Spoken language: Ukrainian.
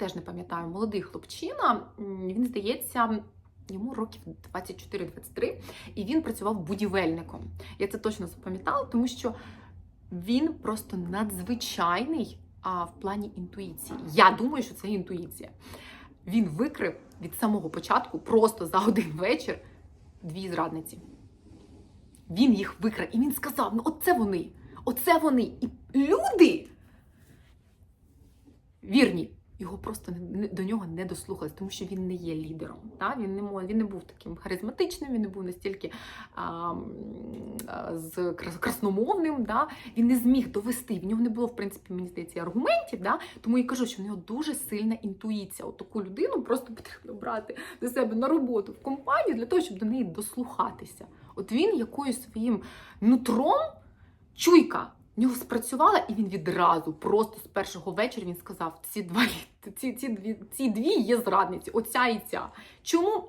теж не пам'ятаю, молодий хлопчина. Він здається. Йому років 24-23, і він працював будівельником. Я це точно запам'ятала, тому що він просто надзвичайний а, в плані інтуїції. Я думаю, що це інтуїція. Він викрив від самого початку, просто за один вечір, дві зрадниці. Він їх викрав, і він сказав: ну, оце вони, оце вони. І люди вірні. Його просто не, до нього не дослухались, тому що він не є лідером. Та? Він, не, мо- він не був таким харизматичним, він не був настільки а, а, з красномовним. Да? Він не зміг довести. В нього не було, в принципі, мені здається, аргументів. Да? Тому я кажу, що в нього дуже сильна інтуїція. От таку людину просто потрібно брати до себе на роботу в компанію для того, щоб до неї дослухатися. От він якоюсь своїм нутром чуйка. Нього спрацювала, і він відразу, просто з першого вечора він сказав: ці два ці, ці, дві, ці дві є зрадниці, оця і ця. Чому?